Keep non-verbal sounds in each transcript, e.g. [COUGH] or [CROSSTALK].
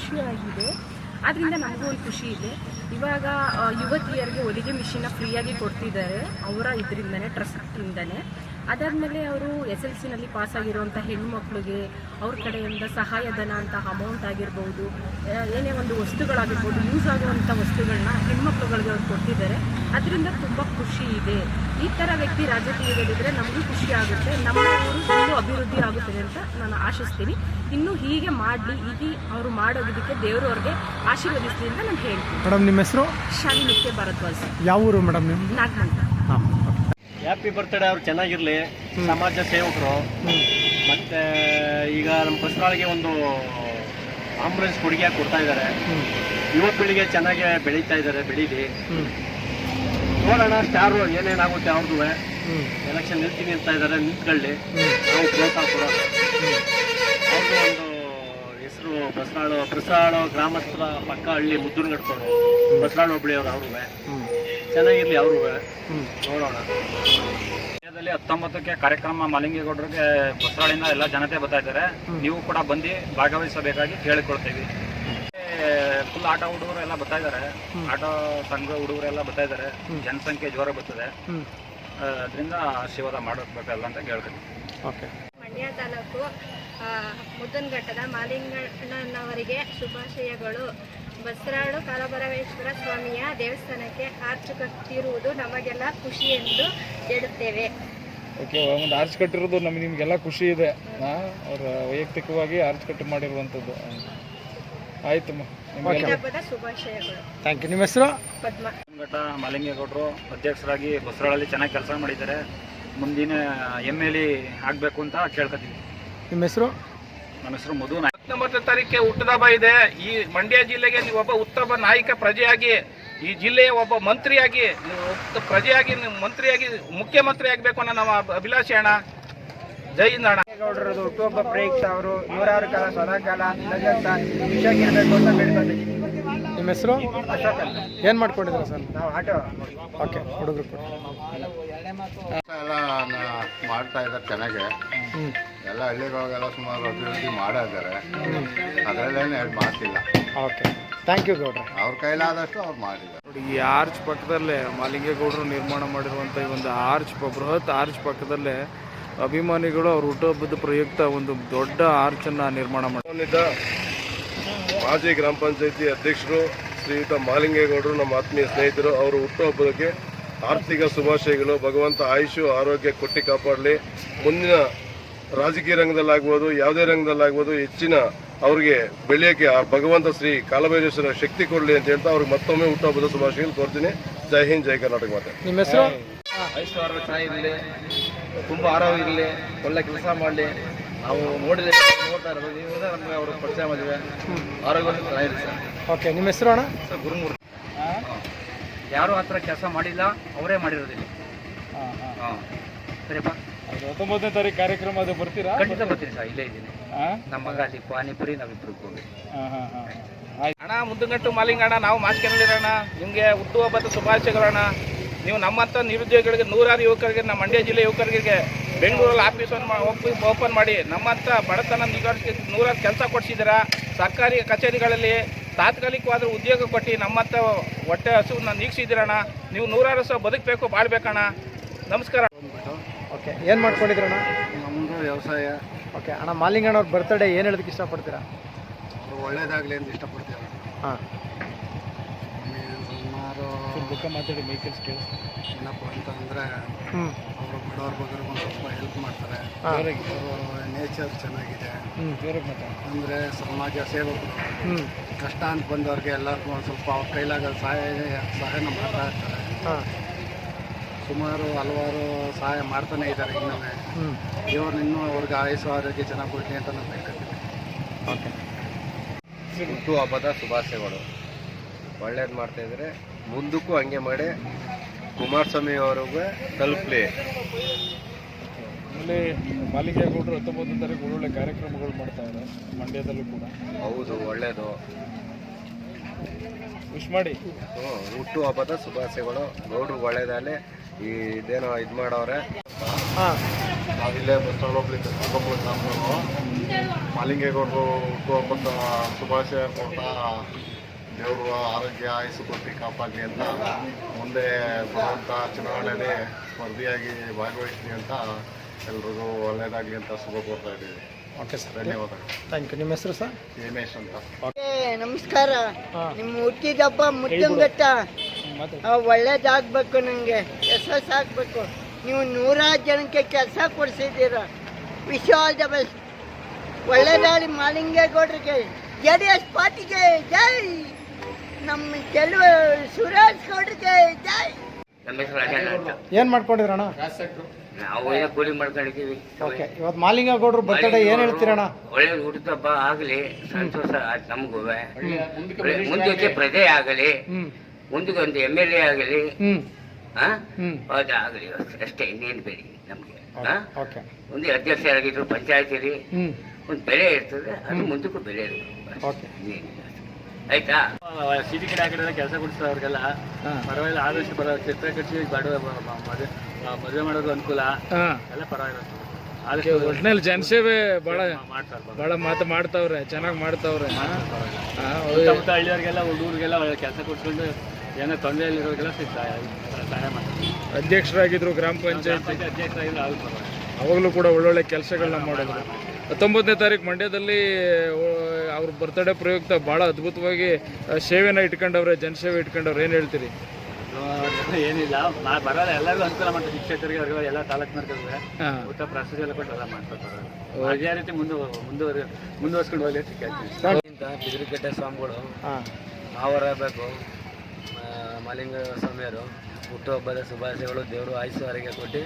ಖುಷಿಯಾಗಿದೆ. ಅದರಿಂದ ನಮಗೂ ಒಂದು ಖುಷಿ ಇದೆ. ಇವಾಗ ಯುವತಿಯರಿಗೆ ಹೊಲಿಗೆ ಮಿಷಿನ್ನ ಫ್ರೀಯಾಗಿ ಕೊಡ್ತಿದ್ದಾರೆ. ಅವರ ಇದರಿಂದನೇ ಟ್ರಸ್ಟಿಂದನೇ ಅದಾದಮೇಲೆ ಅವರು ಎಸ್ ಎಲ್ ಸಿನಲ್ಲಿ ಪಾಸಾಗಿರುವಂಥ ಹೆಣ್ಮಕ್ಳಿಗೆ ಅವ್ರ ಕಡೆಯಿಂದ ಸಹಾಯಧನ ಅಂತ ಅಮೌಂಟ್ ಆಗಿರ್ಬೋದು ಏನೇ ಒಂದು ವಸ್ತುಗಳಾಗಿರ್ಬೋದು ಯೂಸ್ ಆಗುವಂಥ ವಸ್ತುಗಳನ್ನ ಹೆಣ್ಮಕ್ಳುಗಳಿಗೆ ಅವ್ರು ಕೊಟ್ಟಿದ್ದಾರೆ. ಅದರಿಂದ ತುಂಬ ಖುಷಿ ಇದೆ. ಈ ಥರ ವ್ಯಕ್ತಿ ರಾಜಕೀಯದಲ್ಲಿದ್ದರೆ ನಮಗೂ ಖುಷಿ ಆಗುತ್ತೆ. ನಮ್ಮ ಇನ್ನೂ ಅಭಿವೃದ್ಧಿ ಆಗುತ್ತದೆ ಅಂತ ನಾನು ಆಶಿಸ್ತೀನಿ. ಇನ್ನು ಹೀಗೆ ಮಾಡಲಿ ಇದು ಅವರು ಮಾಡೋದಕ್ಕೆ ದೇವರು ಅವ್ರಿಗೆ ಆಶೀರ್ವದಿಸ್ತೀನಿ ಅಂತ ನಾನು ಹೇಳ್ತೀನಿ. ಮೇಡಮ್ ನಿಮ್ಮ ಹೆಸರು? ಶಾಲಿ ನಿತ್ಯ ಭಾರದ್ವಾಜ್. ಯಾವ ಊರು ಮೇಡಮ್ ನಿಮ್ಮ ನಾಗಮಂತ ಹ್ಯಾಪಿ ಬರ್ತ್ಡೇ ಅವ್ರು ಚೆನ್ನಾಗಿರಲಿ. ಸಮಾಜ ಸೇವಕರು. ಮತ್ತೆ ಈಗ ನಮ್ಮ ಬಸವರಾಳಿಗೆ ಒಂದು ಆಂಬುಲೆನ್ಸ್ ಕೊಡುಗೆ ಕೊಡ್ತಾ ಇದ್ದಾರೆ. ಯುವ ಪೀಳಿಗೆ ಚೆನ್ನಾಗಿ ಬೆಳೀತಾ ಇದ್ದಾರೆ ಬೆಳೀಲಿ. ನೋಡೋಣ ಸ್ಟಾರ್ ಏನೇನಾಗುತ್ತೆ ಅವ್ರದ್ದು ಎಲೆಕ್ಷನ್ ನಿಲ್ತೀನಿ ಅಂತ ಇದ್ದಾರೆ ನಿಂತ್ಕೊಳ್ಳಿ. ನಾವು ಪ್ರೋತ್ಸಾಹ ಕೂಡ ಅವ್ರದ್ದು ಒಂದು ಹೆಸರು ಬಸರಾಳು ಬಸರಾಳು ಗ್ರಾಮಸ್ಥರ ಪಕ್ಕ ಹಳ್ಳಿ ಮುದ್ದುನಗಡ್ತವ್ರು ಬಸರಾಳು ಒಬ್ಳಿ ಅವ್ರು ಅವ್ರೂ ಚೆನ್ನಾಗಿರ್ಲಿ ಅವರು ನೋಡೋಣ. ಹತ್ತೊಂಬತ್ತಕ್ಕೆ ಕಾರ್ಯಕ್ರಮ ಮಲಿಂಗೇಗೌಡರಿಗೆ ಬಸರಾಳಿಂದ ಎಲ್ಲ ಜನತೆ ಬರ್ತಾ ಇದ್ದಾರೆ. ನೀವು ಕೂಡ ಬಂದು ಭಾಗವಹಿಸಬೇಕಾಗಿ ಕೇಳಿಕೊಳ್ತೀವಿ. ಫುಲ್ ಆಟೋ ಹುಡುಗರು ಎಲ್ಲ ಬರ್ತಾ ಇದ್ದಾರೆ. ಆಟೋ ಸಂಘ ಹುಡುಗರೆಲ್ಲ ಬರ್ತಾ ಇದ್ದಾರೆ. ಜನಸಂಖ್ಯೆ ಜೋರ ಬರ್ತದೆ. ಅದರಿಂದ ಆಶೀರ್ವಾದ ಮಾಡಬೇಕಲ್ಲ ಅಂತ ಕೇಳ್ತೀನಿ. ಓಕೆ. ಮಂಡ್ಯ ತಾಲೂಕು ಮುದ್ದನ್ಘಟ್ಟದ ಮುದ್ದನಘಟ್ಟದ ಮಾಲಿಂಗಣ್ಣನವರಿಗೆ ಶುಭಾಶಯಗಳು. ಬಸರಾಳು ಕಾಲಭರವೇಶ್ವರ ಸ್ವಾಮಿಯ ದೇವಸ್ಥಾನಕ್ಕೆ ಆರ್ಚು ಕಟ್ಟಿರುವುದು ನಮಗೆಲ್ಲ ಖುಷಿ ಎಂದು ಹೇಳುತ್ತೇವೆ. ಓಕೆ ಒಂದು ಆರ್ಚ್ ಕಟ್ಟಿರೋದು ನಮ್ಗೆ ನಿಮಗೆಲ್ಲ ಖುಷಿ ಇದೆ. ಅವ್ರ ವೈಯಕ್ತಿಕವಾಗಿ ಆರ್ಚ್ ಕಟ್ಟು ಮಾಡಿರುವಂಥದ್ದು ಆಯ್ತಮ್ಮ ಹಬ್ಬದ ಶುಭಾಶಯಗಳು. ಥ್ಯಾಂಕ್ ಯು ನಿಮ್ಮ ಹೆಸರು? ಪದ್ಮ. ಘಟ್ಟ ಮಾಲಿಂಗೇಗೌಡರು ಅಧ್ಯಕ್ಷರಾಗಿ ಬಸರಾಳಲ್ಲಿ ಚೆನ್ನಾಗಿ ಕೆಲಸ ಮಾಡಿದ್ದಾರೆ. ಮುಂದಿನ ಎಂ ಎಲ್ ಎ ಆಗಬೇಕು ಅಂತ ಕೇಳ್ಕೊತೀವಿ ನಿಮ್ಮ ಹೆಸರು? ನನ್ನ ಹೆಸರು ಮಧು ನಾಯಕ್. ಹತ್ತೊಂಬತ್ತು ತಾರೀಕಿಗೆ ಹುಟ್ಟದ ಹಬ್ಬ ಇದೆ. ಈ ಮಂಡ್ಯ ಜಿಲ್ಲೆಗೆ ನೀವು ಒಬ್ಬ ಉತ್ತಮ ನಾಯಕ ಪ್ರಜೆಯಾಗಿ ಈ ಜಿಲ್ಲೆಯ ಒಬ್ಬ ಮಂತ್ರಿಯಾಗಿ ನೀವು ಪ್ರಜೆಯಾಗಿ ನೀವು ಮಂತ್ರಿಯಾಗಿ ಮುಖ್ಯಮಂತ್ರಿ ಆಗಬೇಕು ಅನ್ನೋ ನಮ್ಮ ಅಭಿ- ಅಭಿಲಾಷೆ ಅಣ್ಣ. ಜೈ ಹಿಂದ್ ಅಣ್ಣ. ಗೌಡರದು ಹುಟ್ಟುಹಬ್ಬ ಪ್ರಯುಕ್ತ ಅವರು ನೂರಾರು ಕಾಲ ಸದಾಕಾಲ ನಗಂತ ಖುಷಿಯಾಗಿರ್ಬೇಕು ಅಂತ ನಿಮ್ಮ ಹೆಸರು? ಅಶೋಕ್ ಅಂತ. ಏನು ಮಾಡ್ಕೊಂಡಿದ್ದೀರಾ ಸರ್? ನಾವು ಆಟೋ ಓಕೆ ಹುಡುಗರು ಕೊಡಿ. ಎಲ್ಲ ನ- ಮಾಡ್ತಾ ಇದ್ದಾರೆ ಚೆನ್ನಾಗಿ. ಎಲ್ಲ ಹಳ್ಳಿಗಳಿಗೆಲ್ಲ ಸುಮಾರು ಅಭಿವೃದ್ಧಿ ಮಾಡಿದ್ದಾರೆ ಅದರಲ್ಲೇನು ಎರಡು ಮಾತಿಲ್ಲ. ಓಕೆ ಥ್ಯಾಂಕ್ ಯು ಗೌಡ್ರ. ಅವ್ರ ಕೈಲಾದಷ್ಟು ಅವ್ರು ಮಾಡಿದ್ದಾರೆ. ನೋಡಿ ಈ ಆರ್ಚ್ ಪಕ್ಕದಲ್ಲೇ ಮಾಲಿಂಗೇಗೌಡರು ನಿರ್ಮಾಣ ಮಾಡಿರುವಂಥ ಈ ಒಂದು ಆರ್ಚ್ ಬೃಹತ್ ಆರ್ಚ್ ಪಕ್ಕದಲ್ಲೇ ಅಭಿಮಾನಿಗಳು ಅವ್ರ ಹುಟ್ಟುಹಬ್ಬದ ಪ್ರಯುಕ್ತ ಒಂದು ದೊಡ್ಡ ಆರ್ಚನ್ನು ನಿರ್ಮಾಣ ಮಾಡಿ ಮಾಜಿ ಗ್ರಾಮ ಪಂಚಾಯತಿ ಅಧ್ಯಕ್ಷರು ಶ್ರೀಯುತ ಮಾಲಿಂಗೇಗೌಡರು ನಮ್ಮ ಆತ್ಮೀಯ ಸ್ನೇಹಿತರು ಅವರು ಹುಟ್ಟುಹಬ್ಬಕ್ಕೆ ಆರ್ಥಿಕ ಶುಭಾಶಯಗಳು. ಭಗವಂತ ಆಯುಷು ಆರೋಗ್ಯ ಕೊಟ್ಟಿ ಕಾಪಾಡಲಿ. ಮುಂದಿನ ರಾಜಕೀಯ ರಂಗದಲ್ಲಾಗ್ಬೋದು ಯಾವುದೇ ರಂಗದಲ್ಲಾಗ್ಬೋದು ಹೆಚ್ಚಿನ ಅವ್ರಿಗೆ ಬೆಳೆಯಕ್ಕೆ ಆ ಭಗವಂತ ಶ್ರೀ ಕಾಲಭೈರೇಶ್ವರ ಶಕ್ತಿ ಕೊಡಲಿ ಅಂತ ಹೇಳ್ತಾ ಅವ್ರಿಗೆ ಮತ್ತೊಮ್ಮೆ ಹುಟ್ಟುಹಬ್ಬದ ಶುಭಾಶಯಗಳು ಕೋರ್ತೀನಿ. ಜೈ ಹಿಂದ್ ಜೈ ಕರ್ನಾಟಕ ಮಾತೆ. ನಿಮ್ಮ ಹೆಸರು? ಐಶ್ವರ್ಯ ಚೆನ್ನಾಗಿರಲಿ ತುಂಬ ಆರೋಗ್ಯ ಇರಲಿ ಒಳ್ಳೆ ಕೆಲಸ ಮಾಡಲಿ. ನಾವು ನೋಡಿದ್ರೆ ನೋಡ್ತಾ ಇರೋದು ನೀವು ನಮಗೆ ಅವರು ಪರಿಚಯ ಮಾಡಿದ್ರೆ ಆರೋಗ್ಯ ಚೆನ್ನಾಗಿರಿ ಸರ್. ಓಕೆ ನಿಮ್ಮ ಹೆಸರು ಅಣ್ಣ? ಸರ್ ಗುರುಮೂರ್ತಿ. ಯಾರು ಥರ ಕೆಲಸ ಮಾಡಿಲ್ಲ ಅವರೇ ಮಾಡಿರೋದಿಲ್ಲ ಹಾಂ ಸರಿಯಪ್ಪ. ಹತ್ತೊಂಬತ್ತನೇ ತಾರೀಕು ಕಾರ್ಯಕ್ರಮ ಅದು ಬರ್ತೀರಾ? ಖಂಡಿತ ಬರ್ತೀನಿ ಸರ್ ಇಲ್ಲೇ ಇದ್ದೀನಿ. ನಮ್ಮ ಮಗ ಅಲ್ಲಿ ಪಾನಿಪುರಿ ನಾವಿಬ್ಬರು ಹೋಗಿ ಹಾಂ ಹಾಂ ಹಾಂ. ಅಣ್ಣ ಮುದ್ದುಗಟ್ಟು ಮಾಲಿಂಗಣ್ಣ ನಾವು ಮಾಸ್ಕೆನಲ್ಲಿರೋಣ. ನಿಮಗೆ ಹುಟ್ಟುಹಬ್ಬದ ಶುಭಾಶಯಗಳಣ್ಣ ನೀವು ನಮ್ಮಂಥ ನಿರುದ್ಯೋಗಿಗಳಿಗೆ ನೂರಾರು ಯುವಕರಿಗೆ ನಮ್ಮ ಮಂಡ್ಯ ಜಿಲ್ಲೆ ಯುವಕರಿಗೆ ಬೆಂಗಳೂರಲ್ಲಿ ಆಫೀಸ್ ಓಪನ್ ಮಾಡಿ ನಮ್ಮಂಥ ಬಡತನ ನಿಗಾರಿಸಿ ನೂರಾರು ಕೆಲಸ ಕೊಡಿಸಿದ್ದೀರಾ? ಸರ್ಕಾರಿ ಕಚೇರಿಗಳಲ್ಲಿ ತಾತ್ಕಾಲಿಕವಾದ ಉದ್ಯೋಗ ಕೊಟ್ಟು ನಮ್ಮಂಥ ಹೊಟ್ಟೆ ಹಸುವನ್ನ ನೀಗಿಸಿದಿರಣ್ಣ ನೀವು ನೂರಾರು ಸಹ ಬದುಕಬೇಕು ಬಾಳ್ಬೇಕಣ್ಣ. ನಮಸ್ಕಾರ. ಓಕೆ ಏನು ಮಾಡ್ಕೊಂಡಿದ್ರಣ್ಣ ನಮ್ಮದು ವ್ಯವಸಾಯ. ಓಕೆ ಅಣ್ಣ ಮಾಲಿಂಗಣ್ಣವ್ರ ಬರ್ತಡೇ ಏನು ಹೇಳೋದಕ್ಕೆ ಇಷ್ಟಪಡ್ತೀರಾ? ಒಳ್ಳೇದಾಗಲಿ ಅಂತ ಇಷ್ಟಪಡ್ತೀರಾ ಹಾಂ. ಬುಕ್ಕ ಮಾತಾಡಿ ಮೈಕಲ್ಸ್ ಕೇಳಿಸ್ ಏನಪ್ಪ ಅಂತಂದರೆ ಅವರು ಬಡವ್ರ ಬಗ್ಗೆ ಒಂದು ಸ್ವಲ್ಪ ಹೆಲ್ಪ್ ಮಾಡ್ತಾರೆ. ಅವರು ನೇಚರ್ ಚೆನ್ನಾಗಿದೆ. ಅಂದರೆ ಸಮಾಜ ಸೇವಕರು. ಹ್ಞೂ ಕಷ್ಟ ಅಂತ ಬಂದವ್ರಿಗೆ ಎಲ್ಲರಿಗೂ ಒಂದು ಸ್ವಲ್ಪ ಅವ್ರ ಕೈಲಾಗ ಸಹಾಯ ಸಹಾಯನ ಮಾಡ್ತಾ ಇರ್ತಾರೆ. ಹಾಂ. ಸುಮಾರು ಹಲವಾರು ಸಹಾಯ ಮಾಡ್ತಾನೆ ಇದ್ದಾರೆ ಇನ್ನೂ ಹ್ಞೂ ದೇವ್ರು ಇನ್ನೂ ಅವ್ರಿಗೆ ಆಯುಷು ಆರೋಗ್ಯ ಚೆನ್ನಾಗಿ ಕೊಡ್ಲಿ ಅಂತ ನಾನು ಹೇಳ್ತೀನಿ ಓಕೆ. ಹುಟ್ಟುಹಬ್ಬದ ಶುಭಾಶಯಗಳು. ಒಳ್ಳೇದು ಮಾಡ್ತಾ ಇದ್ರೆ ಮುಂದಕ್ಕೂ ಹಂಗೆ ಮಾಡಿ ಕುಮಾರಸ್ವಾಮಿ ಅವ್ರಿಗೆ ತಲುಪಲಿ. ಆಮೇಲೆ ಪಾಲಿಕೆ ಗೌಡರು ಹತ್ತೊಂಬತ್ತು ತಾರೀಕು ಒಳ್ಳೊಳ್ಳೆ ಕಾರ್ಯಕ್ರಮಗಳು ಮಾಡ್ತಾ ಇದ್ದಾರೆ ಮಂಡ್ಯದಲ್ಲೂ ಕೂಡ. ಹೌದು ಒಳ್ಳೇದು. ವಿಶ್ ಮಾಡಿ. ಹುಟ್ಟು ಹಬ್ಬದ ಶುಭಾಶಯಗಳು. ಗೌಡ್ರು ಒಳ್ಳೇದಲ್ಲಿ ಈ ಇದೇನೋ ಇದು ಮಾಡೋರೆ ಹಾಂ. ನಾವಿಲ್ಲೇ ಬಸ್ ಸ್ಟಾಂಡ್ ಹೋಗ್ಲಿಕ್ಕೆ ಗ್ರಾಮದವರು ಮಾಲಿಂಗೇಗೌಡರು ಹುಟ್ಟುಹಬ್ಬದ ಶುಭಾಶಯ ಕೊಡ್ತಾ ದೇವರು ಆರೋಗ್ಯ ಆಯಸ್ಸು ಕೊಟ್ಟು ಕಾಪಾಡಲಿ ಅಂತ ಮುಂದೆ ಬರುವಂಥ ಚುನಾವಣೆಯಲ್ಲಿ ಸ್ಪರ್ಧಿಯಾಗಿ ಭಾಗವಹಿಸ್ಲಿ ಅಂತ ಎಲ್ರಿಗೂ ಒಳ್ಳೆಯದಾಗಲಿ ಅಂತ ಶುಭ ಕೋರ್ತಾ ಇದ್ದೀವಿ. ಓಕೆ ಸರ್ ಧನ್ಯವಾದಗಳು ಥ್ಯಾಂಕ್ ಯು ನಿಮ್ಮ ಹೆಸರು ಸರ್ ಹೇಮೇಶ್ ಅಂತ. ನಮಸ್ಕಾರ. ಹಾಂ. ನಿಮ್ಮ ಹುಟ್ಟಿದಬ್ಬ ಮುತ್ತಂಗಟ್ಟ. ಒಳ್ಳೇದಾಗಬೇಕು ನನಗೆ ಯಶಸ್ ಆಗಬೇಕು ನೀವು ನೂರಾರು ಜನಕ್ಕೆ ಕೆಲಸ ಕೊಡಿಸಿದ್ದೀರ. Wish all the best. ಒಳ್ಳೆದಾಳಿ ಮಾಲಿಂಗೇಗೌಡರಿಗೆ. ಜೆ ಡಿ ಎಸ್ ಪಾರ್ಟಿಗೆ ಜೈ! ನಮ್ಮ ಕೆಲವು ಸುರೇಶ್ ಗೌಡ್ರಿಗೆ ಜೈ ನಮ್ಮ ಹೆಸರು ರಾಜಣ್ಣ ಅಂತ. ಏನು ಮಾಡ್ಕೊಂಡಿದ್ರಣ್ಣ ನಾವು ಏನೋ ಕೂಲಿ ಮಾಡ್ಕೊಂಡಿದ್ದೀವಿ. ಓಕೆ ಇವತ್ತು ಮಾಲಿಂಗೇಗೌಡರು ಬರ್ತಡೇ ಏನು ಹೇಳ್ತೀರಣ ಒಳ್ಳೆ ಹುಟ್ಟುಹಬ್ಬ ಆಗಲಿ ಸಂತೋಷ ಆಯ್ತು ನಮಗೂ. ಮುಂದಕ್ಕೆ ಪ್ರಜೆ ಆಗಲಿ. ಹ್ಞೂ ಮುಂದಕ್ಕೆ ಒಂದು ಎಂ ಎಲ್ ಎ ಆಗಲಿ ಹ್ಮ್. ಹೌದಾ ಆಗಲಿ ಅಷ್ಟೇ ಇನ್ನೇನು ಬೇಡಿ ನಮಗೆ ಹಾ ಓಕೆ ಒಂದು ಅಧ್ಯಕ್ಷರಾಗಿದ್ರು ಪಂಚಾಯತಿಲಿ ಹ್ಮ್. ಒಂದು ಬೆಲೆ ಇರ್ತದೆ ಅದು ಮುಂದಕ್ಕೂ ಬೆಲೆ ಇರ್ತದೆ. ಓಕೆ. ಆಯ್ತಾ? ಸಿಟಿ ಕಡೆ ಕಡೆ ಕೆಲಸ ಕೊಡಿಸ್ತಾರೆ ಅವ್ರಿಗೆಲ್ಲ. ಪರವಾಗಿಲ್ಲ ಆದಷ್ಟು ಬರೋ ಚಿತ್ರ ಕಟ್ಟಿ ಬಡವ ಮದುವೆ ಮಾಡೋದು ಅನುಕೂಲ. ಎಲ್ಲ ಪರವಾಗಿಲ್ಲ. ಒಟ್ನಲ್ಲಿ ಜನಸೇವೆ ಬಹಳ ಬಹಳ ಮಾತು ಮಾಡ್ತಾವ್ರೆ ಚೆನ್ನಾಗಿ ಮಾಡ್ತಾವ್ರೆ. ಹಳ್ಳಿಯವ್ರಿಗೆಲ್ಲ ಹುಡುಗರಿಗೆಲ್ಲ ಕೆಲಸ ಕೊಡ್ಸ್ಕೊಂಡು ಏನೋ ತೊಂದರೆಯಲ್ಲಿರೋರಿಗೆಲ್ಲ ಸಿಗ್ತಾರೆ ಸಹಾಯ ಮಾಡ್ತಾರೆ. ಅಧ್ಯಕ್ಷರಾಗಿದ್ರು ಗ್ರಾಮ ಪಂಚಾಯತಿ. ಅಧ್ಯಕ್ಷರಾಗಿದ್ರು. ಅವಾಗಲೂ ಕೂಡ ಒಳ್ಳೊಳ್ಳೆ ಕೆಲಸಗಳನ್ನ ಮಾಡಿದ್ರು. ಹತ್ತೊಂಬತ್ತನೇ ತಾರೀಕು ಮಂಡ್ಯದಲ್ಲಿ ಅವ್ರ ಬರ್ತ್ಡೇ ಪ್ರಯುಕ್ತ ಭಾಳ ಅದ್ಭುತವಾಗಿ ಸೇವೆನ ಇಟ್ಕೊಂಡವ್ರೆ ಜನಸೇವೆ ಇಟ್ಕೊಂಡವ್ರೆ ಏನು ಹೇಳ್ತೀರಿ? ಏನಿಲ್ಲ ನಾ ಬರೋಲ್ಲ ಎಲ್ಲರಿಗೂ ಅನುಕೂಲ ಮಾಡ್ತಾರೆ ಶಿಕ್ಷಕರಿಗೆ ಅವ್ರಿಗೆ ಎಲ್ಲ ತಾಲೂಕು ಹಾಂ. ಊಟ ಪ್ರಾಸೆಸ್ ಎಲ್ಲ ಕೊಟ್ಟು ಎಲ್ಲ ಮಾಡ್ತಾರೆ. ಅದೇ ರೀತಿ ಮುಂದೆ ಮುಂದುವರಿ ಮುಂದುವರ್ಸ್ಕೊಂಡು ಹೋಗಲಿ ಬಿದಿರುಕಟ್ಟೆ ಸ್ವಾಮಿಗಳು ಮಾವರ ನಾವರಬೇಕು ಮಲಿಂಗ ಸ್ವಾಮಿಯರು ಹುಟ್ಟುಹಬ್ಬದ ಶುಭಾಶಯಗಳು ದೇವರು ಆಯುಸ್ಸು ಆರೋಗ್ಯ ಕೊಟ್ಟು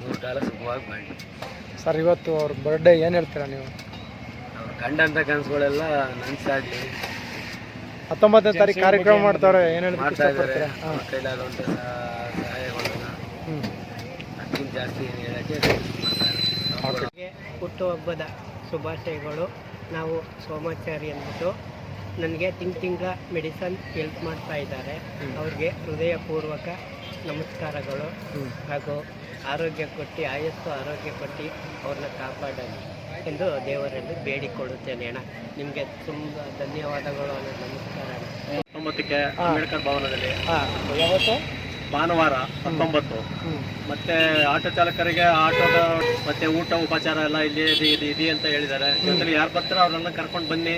ನೂರು ಕಾಲ ಸುಖವಾಗಿ ಮಾಡಿ ಸರ್ ಇವತ್ತು ಅವ್ರ ಬರ್ಡೇ ಏನು ಹೇಳ್ತೀರಾ ನೀವು? ಕಂಡಂಥ ಕನಸುಗಳೆಲ್ಲ ನನಸಾಗಲಿ. ಹತ್ತೊಂಬತ್ತನೇ ತಾರೀಕು ಕಾರ್ಯಕ್ರಮ ಮಾಡ್ತಾರೆ ಏನು ಹೇಳೋದಕ್ಕೆ ಮಾಡ್ತಾ ಇದ್ದಾರೆ. ಇಷ್ಟಪಡ್ತೀರಾ? ಹಾಂ. ಅವ್ರ ಕೈಲಾಗುವಂಥ ಸಹಾಯಗಳನ್ನ ಅದಕ್ಕಿಂತ ಜಾಸ್ತಿ ಏನು ಹೇಳೋಕ್ಕೆ ಹುಟ್ಟುಹಬ್ಬದ ಶುಭಾಶಯಗಳು. ನಾವು ಸೋಮಾಚಾರಿ ಅಂದ್ಬಿಟ್ಟು ನನಗೆ ತಿಂಗ್ ತಿಂಗಳ ಮೆಡಿಸನ್ ಹೆಲ್ಪ್ ಮಾಡ್ತಾ ಇದ್ದಾರೆ. ಅವ್ರಿಗೆ ಹೃದಯಪೂರ್ವಕ ನಮಸ್ಕಾರಗಳು. ಹಾಗೂ ಆರೋಗ್ಯ ಕೊಟ್ಟು ಆಯಸ್ಸು ಆರೋಗ್ಯ ಕೊಟ್ಟು ಅವ್ರನ್ನ ಕಾಪಾಡಲಿ. ಎಂದು ದೇವರಲ್ಲಿ ಬೇಡಿಕೊಳ್ಳುತ್ತೇನೆ. ಅಣ್ಣ ನಿಮಗೆ ತುಂಬ ಧನ್ಯವಾದಗಳು ಅಣ್ಣ. ನಮಸ್ಕಾರ ಹತ್ತೊಂಬತ್ತಕ್ಕೆ ಅಂಬೇಡ್ಕರ್ ಭವನದಲ್ಲಿ. ಯಾವತ್ತು? ಭಾನುವಾರ ಹತ್ತೊಂಬತ್ತು. ಮತ್ತೆ ಆಟೋ ಚಾಲಕರಿಗೆ ಆಟೋದ ಮತ್ತೆ ಊಟ ಉಪಚಾರ ಎಲ್ಲ ಇಲ್ಲಿ ಇದೆ ಇದೆ ಇದೆ ಅಂತ ಹೇಳಿದ್ದಾರೆ. ಜೊತೆಲಿ ಯಾರು ಬರ್ತಾರೋ ಅವ್ರನ್ನ ಕರ್ಕೊಂಡು ಬನ್ನಿ.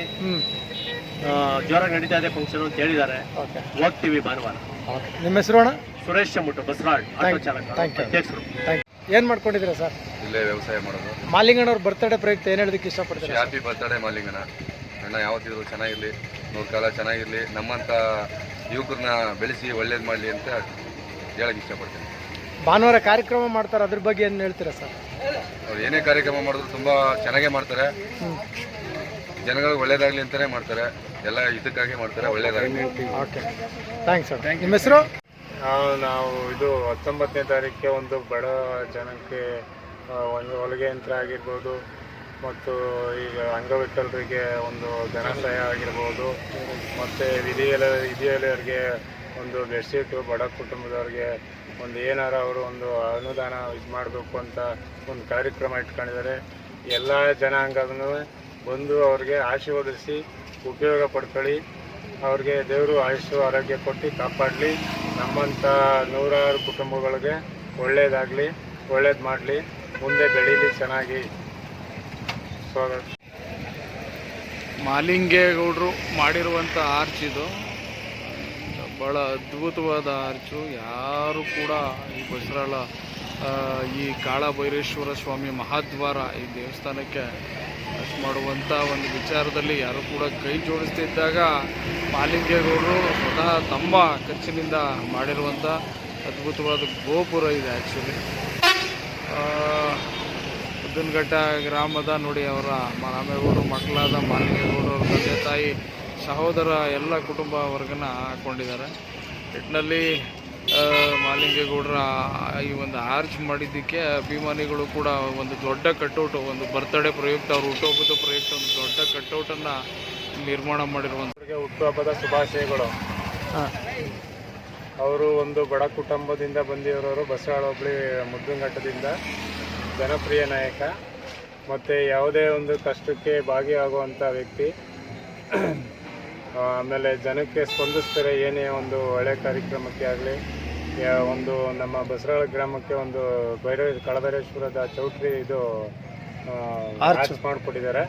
ಜೋರಾಗಿ ನಡೀತಾ ಇದೆ ಫಂಕ್ಷನ್ ಅಂತ ಹೇಳಿದ್ದಾರೆ. ಓಕೆ. ಹೋಗ್ತೀವಿ ಭಾನುವಾರ. ನಿಮ್ಮ ಹೆಸರು ಅಣ್ಣ? ಸುರೇಶ್ ಚಂಬುಟ್ಟು ಬಸರಾಳ್ ಆಟೋ ಚಾಲಕ. ಏನ್ ಮಾಡ್ಕೊಂಡಿದ್ರ ಅಧ್ಯಕ್ಷರು. ಥ್ಯಾಂಕ್ ಏನು ಮಾಡ್ಕೊಂಡಿದ್ದೀರಾ ಸರ್? ಇಲ್ಲೇ ವ್ಯವಸಾಯ ಮಾಡೋದು. ಮಾಲಿಂಗಣ್ಣವ್ರ ಬರ್ತ್ಡೇ ಪ್ರಯುಕ್ತ ಏನು ಹೇಳೋದಕ್ಕೆ ಇಷ್ಟಪಡ್ತೀರಾ? ಹ್ಯಾಪಿ ಬರ್ತ್ಡೇ ಮಾಲಿಂಗನ ಅಣ್ಣ ಯಾವತ್ತಿದ್ರು ಚೆನ್ನಾಗಿರಲಿ ನೂರು ಕಾಲ ಚೆನ್ನಾಗಿರಲಿ ನಮ್ಮಂಥ ಯುವಕರನ್ನ ಬೆಳೆಸಿ ಒಳ್ಳೇದು ಮಾಡಲಿ ಅಂತ ಹೇಳಕ್ಕೆ ಇಷ್ಟಪಡ್ತೀನಿ. ಭಾನುವಾರ ಕಾರ್ಯಕ್ರಮ ಮಾಡ್ತಾರೆ ಅದ್ರ ಬಗ್ಗೆ ಏನು ಹೇಳ್ತೀರಾ ಸರ್? ಅವ್ರು ಏನೇ ಕಾರ್ಯಕ್ರಮ ಮಾಡಿದ್ರು ತುಂಬ ಚೆನ್ನಾಗೇ ಮಾಡ್ತಾರೆ. ಜನಗಳಿಗೆ ಒಳ್ಳೇದಾಗಲಿ ಅಂತಲೇ ಮಾಡ್ತಾರೆ. ಎಲ್ಲ ಇದಕ್ಕಾಗಿ ಮಾಡ್ತಾರೆ ಒಳ್ಳೇದಾಗಲಿ. ಓಕೆ ಥ್ಯಾಂಕ್ಸ್ ಸರ್ ನಿಮ್ಮ ಹೆಸರು? ನಾವು ನಾವು ಇದು ಹತ್ತೊಂಬತ್ತನೇ ತಾರೀಕಿಗೆ ಒಂದು ಬಡ ಜನಕ್ಕೆ ಒಂದು ಹೊಲಿಗೆ ಯಂತ್ರ ಆಗಿರ್ಬೋದು ಮತ್ತು ಈಗ ಅಂಗವಿಕಲರಿಗೆ ಒಂದು ಧನ ಸಹಾಯ ಆಗಿರ್ಬೋದು. ಮತ್ತು ವಿಧಿಯಲ, ವಿಧಿಯಲರಿಗೆ ಒಂದು ಬೆಡ್ಶೀಟು ಬಡ ಕುಟುಂಬದವ್ರಿಗೆ ಒಂದು ಏನಾರ ಅವರು ಒಂದು ಅನುದಾನ ಇದು ಮಾಡಬೇಕು ಅಂತ ಒಂದು ಕಾರ್ಯಕ್ರಮ ಇಟ್ಕೊಂಡಿದ್ದಾರೆ. ಎಲ್ಲ ಜನಾಂಗದೂ ಬಂದು ಅವ್ರಿಗೆ ಆಶೀರ್ವದಿಸಿ, ಉಪಯೋಗ ಪಡ್ಕೊಳ್ಳಿ. ಅವ್ರಿಗೆ ದೇವರು ಆಯುಷ್ಯ ಆರೋಗ್ಯ ಕೊಟ್ಟು ಕಾಪಾಡಲಿ. ನಮ್ಮಂಥ ನೂರಾರು ಕುಟುಂಬಗಳಿಗೆ ಒಳ್ಳೆಯದಾಗಲಿ ಒಳ್ಳೇದು ಮಾಡಲಿ. ಮುಂದೆ ಬೆಳೀಲಿ ಚೆನ್ನಾಗಿ. ಸ್ವಾಗತ. ಮಾಲಿಂಗೇಗೌಡರು ಮಾಡಿರುವಂಥ ಆರ್ಚ್ ಇದು. ಭಾಳ ಅದ್ಭುತವಾದ ಆರ್ಚು ಯಾರು ಕೂಡ ಈ ಬಸರಾಳ ಈ ಕಾಳಭೈರೇಶ್ವರ ಸ್ವಾಮಿ ಮಹಾದ್ವಾರ ಈ ದೇವಸ್ಥಾನಕ್ಕೆ ಮಾಡುವಂಥ ಒಂದು ವಿಚಾರದಲ್ಲಿ ಯಾರು ಕೂಡ ಕೈ ಜೋಡಿಸ್ತಿದ್ದಾಗ ಮಾಲಿಂಗೇಗೌಡರು ಸ್ವತಃ ತಮ್ಮ ಖರ್ಚಿನಿಂದ ಮಾಡಿರುವಂಥ ಅದ್ಭುತವಾದ ಗೋಪುರ ಇದೆ ಆ್ಯಕ್ಚುಲಿ ಉದ್ದನಘಟ್ಟ ಗ್ರಾಮದ ನೋಡಿ ಅವರ ರಾಮೇಗೌಡರು ಮಕ್ಕಳಾದ ಮಾಲಿಂಗೇಗೌಡರು ಅವ್ರ ತಂದೆ ತಾಯಿ ಸಹೋದರ ಎಲ್ಲ ಕುಟುಂಬ ವರ್ಗನ ಹಾಕ್ಕೊಂಡಿದ್ದಾರೆ ಒಟ್ಟಿನಲ್ಲಿ ಆ, ಮಾಲಿಂಗೇಗೌಡರ ಈ ಒಂದು ಆರ್ಚ್ ಮಾಡಿದ್ದಕ್ಕೆ ಅಭಿಮಾನಿಗಳು ಕೂಡ ಒಂದು ದೊಡ್ಡ ಕಟ್ಔಟ್ ಒಂದು ಬರ್ತಡೇ ಪ್ರಯುಕ್ತ ಅವರು ಹುಟ್ಟುಹಬ್ಬದ ಪ್ರಯುಕ್ತ ಒಂದು ದೊಡ್ಡ ಕಟ್ಔಟನ್ನು ನಿರ್ಮಾಣ ಮಾಡಿರುವಂಥ ಹುಟ್ಟುಹಬ್ಬದ ಶುಭಾಶಯಗಳು. ಅವರು ಒಂದು ಬಡ ಕುಟುಂಬದಿಂದ ಬಂದಿರೋರು ಬಸವಾಳ ಹೋಬಳಿ ಮುದ್ದುಂಘಟ್ಟದಿಂದ ಜನಪ್ರಿಯ ನಾಯಕ. ಮತ್ತು ಯಾವುದೇ ಒಂದು ಕಷ್ಟಕ್ಕೆ ಭಾಗಿಯಾಗುವಂಥ ವ್ಯಕ್ತಿ. [CLEARS THROAT] ಆಮೇಲೆ ಜನಕ್ಕೆ ಸ್ಪಂದಿಸ್ತಾರೆ ಏನೇ ಒಂದು ಒಳ್ಳೆ ಕಾರ್ಯಕ್ರಮಕ್ಕೆ ಆಗಲಿ ಒಂದು ನಮ್ಮ ಬಸರಾಳ ಗ್ರಾಮಕ್ಕೆ ಒಂದು ಭೈರವ ಕಳಭೈರೇಶ್ವರದ ಚೌಟ್ರಿ ಇದು ಆರ್ಚ್. ಮಾಡಿಕೊಟ್ಟಿದ್ದಾರೆ.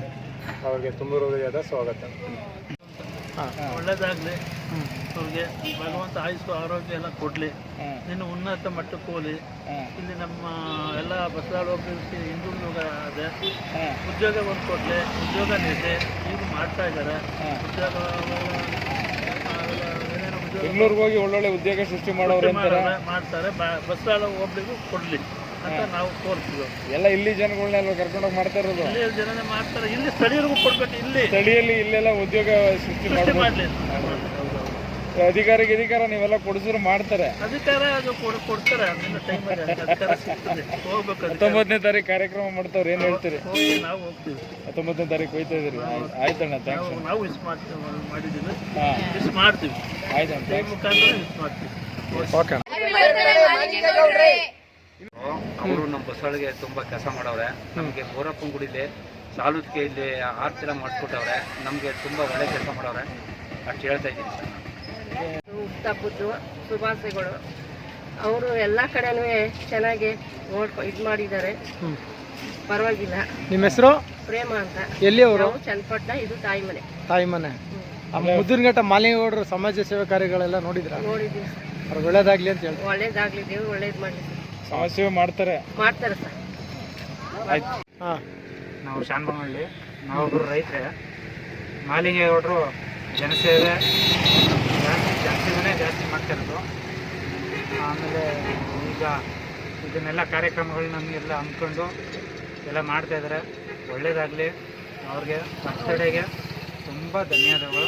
ಅವ್ರಿಗೆ ತುಂಬ ಹೃದಯದ ಸ್ವಾಗತ. ಒಳ್ಳೇದಾಗಲಿ. ಅವ್ರಿಗೆ ಭಗವಂತ ಆಯುಸ್ಸು ಆರೋಗ್ಯ ಎಲ್ಲ ಕೊಡಲಿ. ಇನ್ನು ಉನ್ನತ ಮಟ್ಟಕ್ಕೆ ಹೋಗಲಿ. ಇಲ್ಲಿ ನಮ್ಮ ಎಲ್ಲ ಬಸವಾಳ ಹಿಂದೂ ಹಿಂದುಳಿದ ಅದೇ ಉದ್ಯೋಗ ಒಂದು ಕೊಡಲಿ. ಉದ್ಯೋಗ ನೀಡಲಿ. ಈಗ ಮಾಡ್ತಾ ಇದ್ದಾರೆ. ಉದ್ಯೋಗ ಬೆಂಗಳೂರಿಗೆ ಹೋಗಿ ಒಳ್ಳೊಳ್ಳೆ ಉದ್ಯೋಗ ಸೃಷ್ಟಿ ಮಾಡೋರು ಅಂತಾರೆ. ಮಾಡ್ತಾರೆ, ಮಾಡ್ತಾರೆ. ಬ- ಬಸವಾಳ ಒಬ್ಬರಿಗೂ ಕೊಡಲಿ ಅಂತ ನಾವು ಕೋರ್ತೀವಿ ಎಲ್ಲ ಇಲ್ಲಿ ಜನಗಳನ್ನೆಲ್ಲ ಕರ್ಕೊಂಡೋಗಿ ಮಾಡ್ತಾ ಇರೋದು? ಇಲ್ಲಿ ಜನನೇ ಮಾಡ್ತಾರೆ. ಇಲ್ಲಿ ಸ್ಥಳೀಯರಿಗೂ ಕೊಡ್ಬೇಕು. ಇಲ್ಲಿ ಸ್ಥಳೀಯಲ್ಲಿ ಇಲ್ಲೆಲ್ಲ ಉದ್ಯೋಗ ಸೃಷ್ಟಿ ಮಾಡಲಿ ಅಧಿಕಾರಿಗೆ ಅಧಿಕಾರ ನೀವೆಲ್ಲ ಕೊಡಿಸಿದ್ರು ಮಾಡ್ತಾರೆ. ಅಧಿಕಾರ ಅದು ಕೊಡ್ತಾರೆ. ಹತ್ತೊಂಬತ್ತನೇ ತಾರೀಕು ಕಾರ್ಯಕ್ರಮ ಮಾಡ್ತಾವ್ರಿ ಏನ್ ಹೇಳ್ತೀರಿ? ನಾವು ಹೋಗ್ತೀವಿ. ಹತ್ತೊಂಬತ್ತನೇ ತಾರೀಕು ಹೋಯ್ತಾ ಇದೀರಿ ಆಯ್ತ್- ಆಯ್ತಣ್ಣ ನಾವು ಥ್ಯಾಂಕ್ಸ್ ನಾವು ಮಾಡ್ತೀವಿ ಮಾಡಿದ್ದೀವಿ. ಹಾ. ಮಾಡ್ತೀವಿ. ಆಯ್ತಣ್ಣ ಮುಖಾಂತರ ಮಾಡ್ತೀವಿ. ಓಕೆ ಅವರು ನಮ್ಮ ಬಸವಳಿಗೆ ತುಂಬ ಕೆಲಸ ಮಾಡವ್ರೆ. ನಮಗೆ ಬೋರಪ್ಪನ ಗುಡಿಲಿ ಸಾಲುದ್ಕೆ ಇಲ್ಲಿ ಆರ್ಚ್ ಎಲ್ಲ ಮಾಡಿಸ್ಕೊಟ್ಟವ್ರೆ ನಮಗೆ ತುಂಬ ಒಳ್ಳೆ ಕೆಲಸ ಮಾಡವ್ರೆ. ಅಷ್ಟು ಹೇಳ್ತಾ ಇದ್ದೀನಿ. ಹುಟ್ಟಹಬ್ಬದ್ದು ಶುಭಾಶಯಗಳು ಅವರು ಎಲ್ಲ ಕಡೆನೂ ಚೆನ್ನಾಗಿ ನೋಡ್ಕೊ ಇದು ಮಾಡಿದ್ದಾರೆ. ಪರವಾಗಿಲ್ಲ. ನಿಮ್ಮ ಹೆಸರು? ಪ್ರೇಮ ಅಂತ. ಎಲ್ಲಿ ಅವರು ಚನ್ನಪಟ್ಟ ಚನ್ನಪಟ್ಟಣ ಇದು ತಾಯಿ ಮನೆ. ತಾಯಿ ಮನೆ. ಆ ಮುದ್ದಿನಘಟ್ಟ ಮಾಲಿಂಗೌಡರು ಸಮಾಜ ಸೇವೆ ಕಾರ್ಯಗಳೆಲ್ಲ ನೋಡಿದ್ರ? ಅವ್ರಿಗೆ ಒಳ್ಳೇದಾಗ್ಲಿ ಅಂತ ಹೇಳಿ ಒಳ್ಳೇದಾಗ್ಲಿ ದೇವ್ರು ಒಳ್ಳೇದು ಮಾಡಲಿ ಸಮಾಜ ಸೇವೆ ಮಾಡ್ತಾರೆ. ಮಾಡ್ತಾರೆ ಸರ್. ಹಾಂ. ನಾವು ಶಾನ್ಭವನಹಳ್ಳಿ ನಾವೊಬ್ಬರು ರೈತರೇ. ಮಾಲಿಂಗೇಗೌಡರು ಜನಸೇವೆ ಜಾಸ್ತಿ ಮಾಡ್ತಿರೋದು ಆಮೇಲೆ ಈಗ ಇದನ್ನೆಲ್ಲ ಕಾರ್ಯಕ್ರಮಗಳು ಎಲ್ಲ ಹಮ್ಮಿಕೊಂಡು ಎಲ್ಲ ಮಾಡ್ತಾಯಿದ್ದಾರೆ ಒಳ್ಳೆಯದಾಗಲಿ ಅವ್ರಿಗೆ ಬರ್ತ್ಡೇಗೆ ತುಂಬ ಧನ್ಯವಾದಗಳು.